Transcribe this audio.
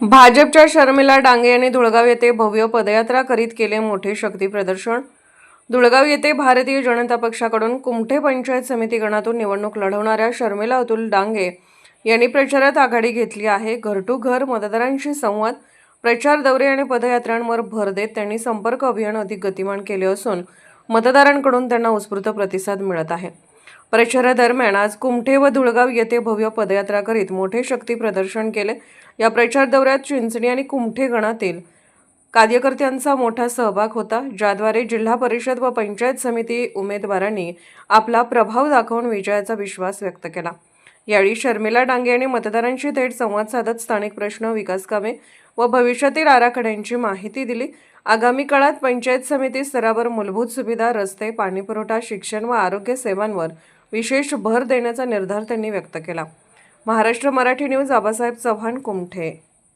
भाजपच्या शर्मिला डांगे यांनी धुळगाव येथे भव्य पदयात्रा करीत केले मोठे शक्ती प्रदर्शन. धुळगाव येथे भारतीय जनता पक्षाकडून कुमठे पंचायत समिती गणातून निवडणूक लढवणाऱ्या शर्मिला अतुल डांगे यांनी प्रचारात आघाडी घेतली आहे. घर टू घर मतदारांशी संवाद प्रचार दौरे आणि पदयात्रांवर भर देत त्यांनी संपर्क अभियान अधिक गतिमान केले असून मतदारांकडून त्यांना उत्स्फूर्त प्रतिसाद मिळत आहे. प्रचारादरम्यान आज कुमठे व धुळगाव येथे भव्य पदयात्रा करीत मोठे शक्ती प्रदर्शन केले. या प्रचार दौऱ्यात चिंचणी आणि कुमठे गणातील कार्यकर्त्यांचा मोठा सहभाग होता ज्याद्वारे जिल्हा परिषद व पंचायत समिती उमेदवारांनी आपला प्रभाव दाखवून विजयाचा विश्वास व्यक्त केला. यावेळी शर्मिला डांगे यांनी मतदारांशी थेट संवाद साधत स्थानिक प्रश्न विकास कामे व भविष्यातील आराखड्यांची माहिती दिली. आगामी काळात पंचायत समिती स्तरावर मूलभूत सुविधा रस्ते पाणीपुरवठा शिक्षण व आरोग्य सेवांवर विशेष भर देण्याचा निर्धार त्यांनी व्यक्त केला. महाराष्ट्र मराठी न्यूज आबासाहेब चव्हाण कुमठे